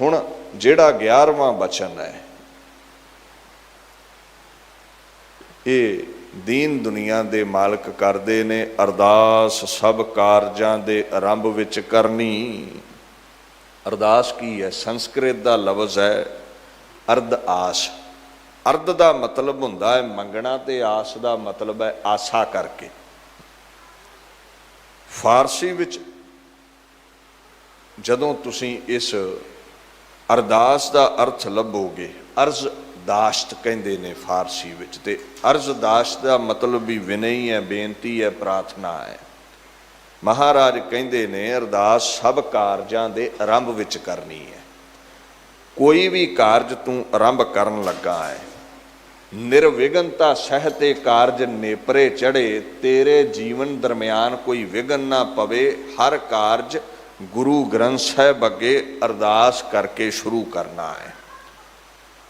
ਹੁਣ ਜਿਹੜਾ 11ਵਾਂ ਬਚਨ ਹੈ, ਇਹ ਦੀਨ ਦੁਨੀਆ ਦੇ ਮਾਲਕ ਕਰਦੇ ਨੇ, ਅਰਦਾਸ ਸਭ ਕਾਰਜਾਂ ਦੇ ਆਰੰਭ ਵਿੱਚ ਕਰਨੀ। ਅਰਦਾਸ ਕੀ ਹੈ? ਸੰਸਕ੍ਰਿਤ ਦਾ ਲਫ਼ਜ਼ ਹੈ ਅਰਧ ਆਸ। ਅਰਧ ਦਾ ਮਤਲਬ ਹੁੰਦਾ ਹੈ ਮੰਗਣਾ ਤੇ ਆਸ ਦਾ ਮਤਲਬ ਹੈ ਆਸਾ ਕਰਕੇ। ਫਾਰਸੀ ਵਿੱਚ ਜਦੋਂ ਤੁਸੀਂ ਇਸ ਅਰਦਾਸ ਦਾ ਅਰਥ ਲੱਭੋਗੇ। ਅਰਜ਼ ਦਾਸ਼ਤ ਕਹਿੰਦੇ ਨੇ ਫਾਰਸੀ ਵਿੱਚ ਤੇ ਅਰਜ਼ ਦਾਸ਼ਤ ਦਾ ਮਤਲਬ ਵੀ ਵਿਨਈ ਹੈ, ਬੇਨਤੀ ਹੈ, ਪ੍ਰਾਰਥਨਾ ਹੈ। ਮਹਾਰਾਜ ਕਹਿੰਦੇ ਨੇ, ਅਰਦਾਸ ਸਭ ਕਾਰਜਾਂ ਦੇ ਆਰੰਭ ਵਿੱਚ ਕਰਨੀ ਹੈ। ਕੋਈ ਵੀ ਕਾਰਜ ਤੂੰ ਆਰੰਭ ਕਰਨ ਲੱਗਾ ਹੈ। ਨਿਰਵਿਘਨਤਾ ਸਹਿਤੇ ਕਾਰਜ ਨੇਪਰੇ ਚੜੇ ਤੇਰੇ ਜੀਵਨ ਦਰਮਿਆਨ ਕੋਈ ਵਿਘਨ ਨਾ ਪਵੇ, ਹਰ ਕਾਰਜ ਗੁਰੂ ਗ੍ਰੰਥ ਸਾਹਿਬ ਅੱਗੇ ਅਰਦਾਸ ਕਰਕੇ ਸ਼ੁਰੂ ਕਰਨਾ ਹੈ।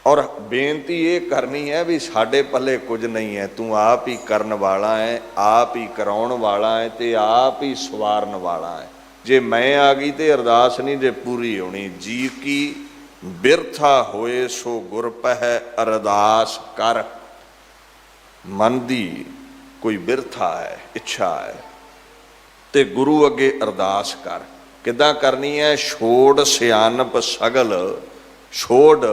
ਔਰ ਬੇਨਤੀ ਇਹ ਕਰਨੀ ਹੈ ਵੀ ਸਾਡੇ ਪੱਲੇ ਕੁਝ ਨਹੀਂ ਹੈ। ਤੂੰ ਆਪ ਹੀ ਕਰਨ ਵਾਲਾ ਹੈ, ਆਪ ਹੀ ਕਰਾਉਣ ਵਾਲਾ ਹੈ ਤੇ ਆਪ ਹੀ ਸਵਾਰਨ ਵਾਲਾ ਹੈ। ਜੇ ਮੈਂ ਆ ਗਈ ਤੇ ਅਰਦਾਸ ਨਹੀਂ ਜੇ ਪੂਰੀ ਹੋਣੀ। ਜੀ ਕੀ ਬਿਰਥਾ ਹੋਏ ਸੋ ਗੁਰ ਪਹਿ ਅਰਦਾਸ ਕਰ। ਮਨ ਦੀ ਕੋਈ ਬਿਰਥਾ ਹੈ, ਇੱਛਾ ਹੈ, ਤੇ ਗੁਰੂ ਅੱਗੇ ਅਰਦਾਸ ਕਰ। ਕਿੱਦਾਂ ਕਰਨੀ ਹੈ? ਛੋੜ ਸਿਆਣਪ ਸਗਲ ਛੋੜ